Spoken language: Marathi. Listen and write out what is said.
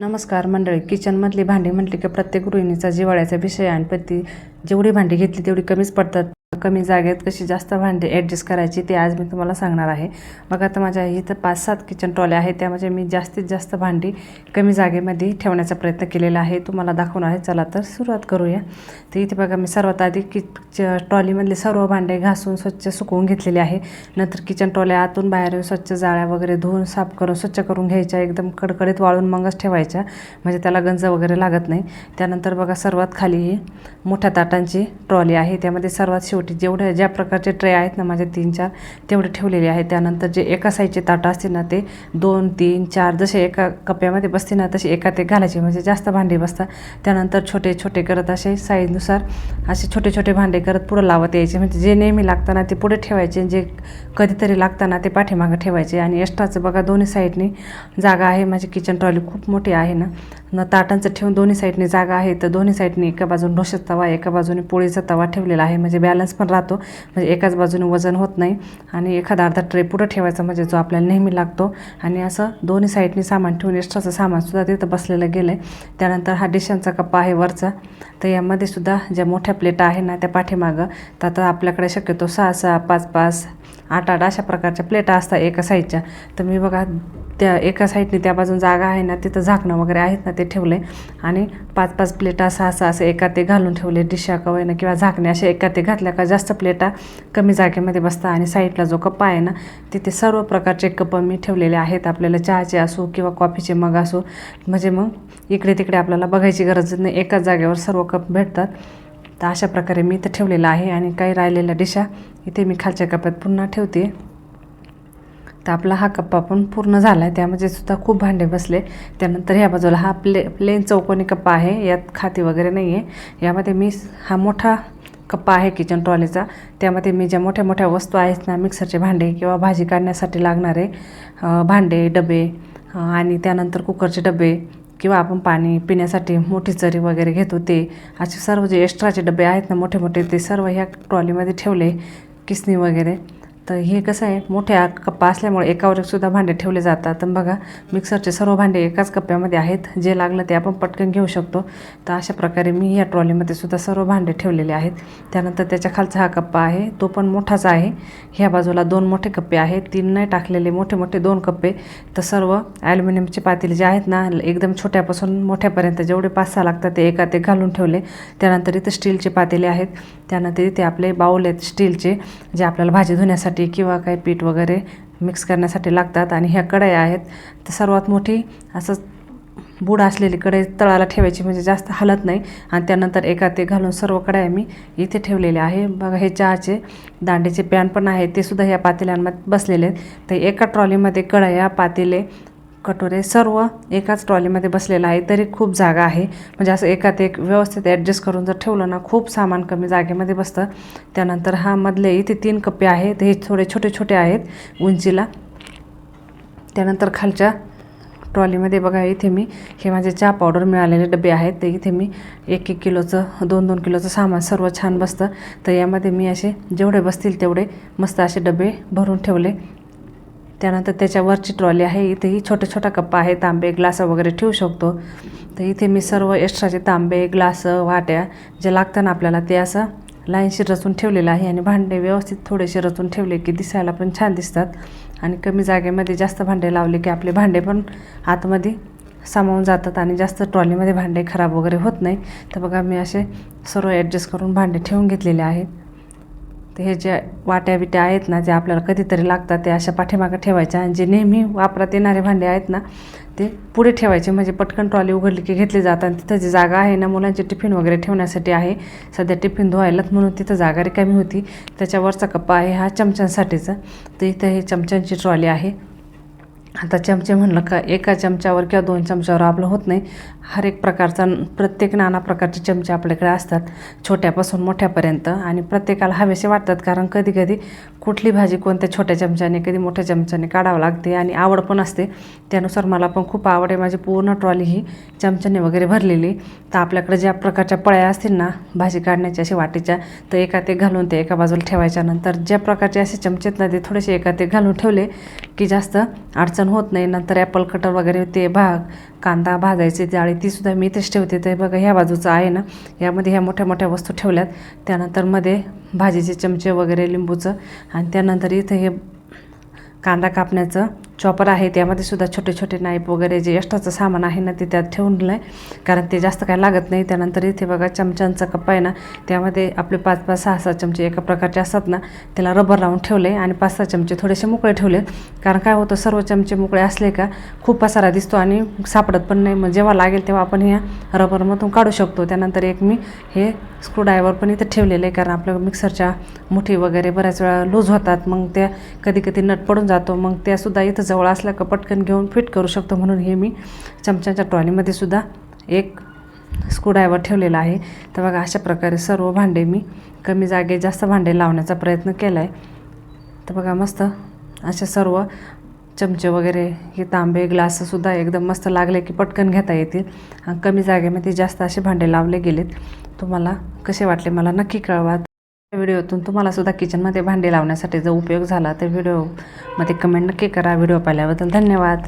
नमस्कार मंडळी. किचनमधली भांडी म्हटली की प्रत्येक गृहिणीचा जिवाळ्याचा विषय आणि ती जेवढी भांडी घेतली तेवढी कमीच पडतात. कमी जागेत कशी जास्त भांडी ॲडजस्ट करायची ते आज मी तुम्हाला सांगणार आहे. बघा आता माझ्या इथं पाच सात किचन ट्रॉल्या आहेत. त्यामध्ये मी जास्तीत जास्त भांडी कमी जागेमध्ये ठेवण्याचा प्रयत्न केलेला आहे. तुम्हाला दाखवणार आहे. चला तर सुरुवात करूया. तर इथे बघा मी सर्वात आधी किच ट्रॉलीमधले सर्व भांडे घासून स्वच्छ सुकवून घेतलेले आहे. नंतर किचन ट्रॉल्या आतून बाहेर येऊन स्वच्छ जाळ्या वगैरे धुवून साफ करून स्वच्छ करून घ्यायच्या. एकदम कडकडीत वाळून मगच ठेवायच्या. म्हणजे त्याला गंज वगैरे लागत नाही. त्यानंतर बघा सर्वात खाली ही मोठ्या ताटांची ट्रॉली आहे. त्यामध्ये सर्वात शेवटी जेवढ्या ज्या प्रकारचे ट्रे आहेत ना माझे तीन चार तेवढे ठेवलेले आहेत. त्यानंतर जे एका साईजचे ताटं असतील ना ते दोन तीन चार जसे एका कप्प्यामध्ये बसते ना तसे एका ते घालायचे. म्हणजे जास्त भांडे बसतात. त्यानंतर छोटे छोटे करत असे साईजनुसार असे छोटे छोटे भांडे करत पुढं लावत यायचे. म्हणजे जे नेहमी लागताना ते पुढे ठेवायचे जे कधीतरी लागताना ते पाठीमागं ठेवायचे. आणि एक्स्ट्राचं बघा दोन्ही साईडनी जागा आहे. माझी किचन ट्रॉली खूप मोठी आहे ना. न ताटांचं ठेवून दोन्ही साईडने जागा आहे. तर दोन्ही साईडने एका बाजूने ढोशाचा तवा एका बाजूने पोळीचा तवा ठेवलेला आहे. म्हणजे बॅलन्स पण राहतो. म्हणजे एकाच बाजूने वजन होत नाही. आणि एखादा अर्धा ट्रे पुढं ठेवायचा म्हणजे जो आपल्याला नेहमी लागतो. आणि असं दोन्ही साईडनी सामान ठेवून एक्स्ट्राचं सामानसुद्धा तिथं बसलेलं गेलं आहे त्यानंतर हा डिशांचा कप्पा आहे वरचा. तर यामध्ये सुद्धा ज्या मोठ्या प्लेटा आहे ना त्या पाठीमागं. तर आता आपल्याकडे शक्यतो सहा सहा पाच पाच आठ आठ अशा प्रकारच्या प्लेटा असतात एका साईडच्या तर मी बघा त्या एका साईडने त्या बाजून जागा आहे ना तिथं झाकणं वगैरे आहेत ना ते ठेवले आणि पाच पाच प्लेटा सहा सहा असे एका ते घालून ठेवले डिशा कवयनं किंवा झाकणे असे एका ते घातल्या का जास्त प्लेटा कमी जागेमध्ये बसतात. आणि साईडला जो कप्पा आहे ना तिथे सर्व प्रकारचे कप मी ठेवलेले आहेत. आपल्याला चहाचे असो किंवा कॉफीचे मग असो. म्हणजे मग इकडे तिकडे आपल्याला बघायची गरज नाही. एकाच जागेवर सर्व कप भेटतात. तर अशा प्रकारे मी इथं ठेवलेलं आहे आणि काही राहिलेल्या डिशा इथे मी खालच्या कप्प्यात पुन्हा ठेवते. तर आपला हा कप्पा पण पूर्ण झाला आहे त्यामध्ये सुद्धा खूप भांडे बसले. त्यानंतर ह्या बाजूला हा प्ले प्लेन चौकोनी कप्पा आहे. यात खाती वगैरे नाही आहे यामध्ये मी हा मोठा कप्पा आहे किचन ट्रॉलीचा त्यामध्ये मी ज्या मोठ्या मोठ्या वस्तू आहेत ना मिक्सरचे भांडे किंवा भाजी काढण्यासाठी लागणारे भांडे डबे आणि त्यानंतर कुकरचे डबे किंवा आपण पाणी पिण्यासाठी मोठी चरी वगैरे घेतो ते असे सर्व जे एक्स्ट्राचे डबे आहेत ना मोठे मोठे ते सर्व ह्या ट्रॉलीमध्ये ठेवले किसनी वगैरे. तर हे कसं आहे मोठ्या कप्पा असल्यामुळे एकावर सुद्धा भांडे ठेवले जातात. तर बघा मिक्सरचे सर्व भांडे एकाच कप्प्यामध्ये आहेत. जे लागलं ते आपण पटकन घेऊ शकतो. तर अशा प्रकारे मी या ट्रॉलीमध्ये सुद्धा सर्व भांडे ठेवलेले आहेत. त्यानंतर त्याच्या खालचा हा कप्पा आहे. तो पण मोठाच आहे. ह्या बाजूला दोन मोठे कप्पे आहेत. तीन नाही टाकलेले मोठे मोठे दोन कप्पे. तर सर्व ॲल्युमिनियमचे पातेले जे आहेत ना एकदम छोट्यापासून मोठ्यापर्यंत जेवढे पाच सहा लागतात ते एका ते घालून ठेवले. त्यानंतर इथं स्टीलचे पातेले आहेत. त्यानंतर इथे आपले बाऊल आहेत स्टीलचे जे आपल्याला भाजी धुण्यासाठी किंवा काही पीठ वगैरे मिक्स करण्यासाठी लागतात आणि ह्या कढया आहेत. तर सर्वात मोठी असं बुड असलेली कढई तळाला ठेवायची म्हणजे जास्त हलत नाही. आणि त्यानंतर एका ते घालून सर्व कढया मी इथे ठेवलेले आहे. बघा हे चहाचे दांडीचे पॅन पण आहेत ते सुद्धा ह्या पातेल्यांमध्ये बसलेले आहेत. तर एका ट्रॉलीमध्ये कढया पातेले कटोरे सर्व एकाच ट्रॉलीमध्ये बसलेलं आहे तरी खूप जागा आहे. म्हणजे असं एकात एक व्यवस्थित ॲडजस्ट करून जर ठेवलं ना खूप सामान कमी जागेमध्ये बसतं. त्यानंतर हा मधले इथे तीन कप्पे आहेत हे थोडे छोटे छोटे आहेत उंचीला. त्यानंतर खालच्या ट्रॉलीमध्ये बघा इथे मी हे माझे चहा पावडर मिळालेले डबे आहेत. ते इथे मी एक एक किलोचं दोन दोन किलोचं सामान सर्व छान बसतं. तर यामध्ये मी असे जेवढे बसतील तेवढे मस्त असे डबे भरून ठेवले. त्यानंतर त्याच्यावरची ट्रॉली आहे इथेही छोट्या छोटा कप्पा आहे तांबे ग्लास वगैरे ठेवू शकतो. तर इथे मी सर्व एक्स्ट्राचे तांबे ग्लास वाट्या जे लागतात आपल्याला ते असं लाईनशी रचून ठेवलेलं आहे आणि भांडे व्यवस्थित थोडेसे रचून ठेवले की दिसायला पण छान दिसतात. आणि कमी जागेमध्ये जास्त भांडे लावले की आपले भांडे पण आतमध्ये सामावून जातात आणि जास्त ट्रॉलीमध्ये भांडे खराब वगैरे होत नाही. तर बघा मी असे सर्व ॲडजस्ट करून भांडे ठेवून घेतलेले आहेत. तर हे जे वाट्या बिट्या आहेत ना जे आपल्याला कधीतरी लागतात ते अशा पाठीमागं ठेवायच्या आणि जे नेहमी वापरात येणारे भांडे आहेत ना ते पुढे ठेवायचे. म्हणजे पटकन ट्रॉली उघडली की घेतली जातात आणि तिथं जी जागा आहे ना मुलांचे टिफिन वगैरे ठेवण्यासाठी आहे. सध्या टिफिन धुवायलाच म्हणून तिथं जागा रिकामी होती. त्याच्यावरचा कप्पा आहे हा चमच्यांसाठीचा. तर इथं हे चमच्यांची ट्रॉली आहे. आता चमचे म्हणलं का एका चमच्यावर किंवा दोन चमच्यावर आपलं होत नाही. हर एक प्रकारचा प्रत्येक नाना प्रकारचे चमचे आपल्याकडे असतात छोट्यापासून मोठ्यापर्यंत. आणि प्रत्येकाला हवेसे वाटतात कारण कधी कधी कुठली भाजी कोणत्या छोट्या चमच्याने कधी मोठ्या चमच्याने काढावं लागते आणि आवड पण असते. त्यानुसार मला पण खूप आवड आहे माझी पूर्ण ट्रॉली ही चमच्याने वगैरे भरलेली. तर आपल्याकडे ज्या प्रकारच्या पळ्या असतील ना भाजी काढण्याच्या अशी वाटीच्या तर एका ते घालून ते एका बाजूला ठेवायच्या नंतर ज्या प्रकारचे असे चमचेत ना ते थोडेसे एका ते घालून ठेवले. की जास्त अडचण होत नाही. नंतर ॲपल कटर वगैरे ते भाग कांदा भाजायचे जाळी तीसुद्धा मी इथेच ठेवते. ते बघा ह्या बाजूचं आहे ना? यामध्ये ह्या मोठ्या मोठ्या वस्तू ठेवल्यात. त्यानंतरमध्ये भाजीचे चमचे वगैरे लिंबूचं आणि त्यानंतर इथं हे कांदा कापण्याचं चॉपर आहे त्यामध्ये सुद्धा छोटे छोटे नाईप वगैरे जे एक्स्ट्राचं सामान आहे ना ते त्यात ठेवून आहे. कारण ते जास्त काय लागत नाही. त्यानंतर इथे बघा चमच्यांचा कप्पा आहे ना त्यामध्ये आपले पाच पाच सहा सहा चमचे एका प्रकारचे असतात ना त्याला रबर लावून ठेवले आणि पाच सहा चमचे थोडेसे मोकळे ठेवले. कारण काय होतं सर्व चमचे मोकळे असले का खूप पसारा दिसतो आणि सापडत पण नाही. मग जेव्हा लागेल तेव्हा आपण ह्या रबरमधून काढू शकतो. त्यानंतर एक मी हे स्क्रूड्रायव्हर पण इथं ठेवलेलं आहे कारण आपल्या मिक्सरच्या मुठी वगैरे बऱ्याच वेळा लूज होतात. मग त्या कधी कधी नट पडून जातो. मग त्यासुद्धा इथं जवळ असल्या का पटकन घेऊन फिट करू शकतो म्हणून हे मी चमच्याच्या ट्रॉलीमध्ये सुद्धा एक स्क्रूड्रायव्हर ठेवलेला आहे. तर बघा अशा प्रकारे सर्व भांडे मी कमी जागेत जास्त भांडे लावण्याचा प्रयत्न केला आहे तर बघा मस्त अशा सर्व चमचे वगैरे हे तांबे ग्लाससुद्धा एकदम मस्त लागले की पटकन घेता येतील. आणि कमी जागेमध्ये जास्त असे भांडे लावले गेलेत. तुम्हाला कसे वाटले मला नक्की कळवा. व्हिडिओतून तुम्हाला सुद्धा किचनमध्ये भांडे लावण्यासाठी जर उपयोग झाला तर व्हिडिओमध्ये कमेंट नक्की करा. व्हिडिओ पाहिल्याबद्दल धन्यवाद.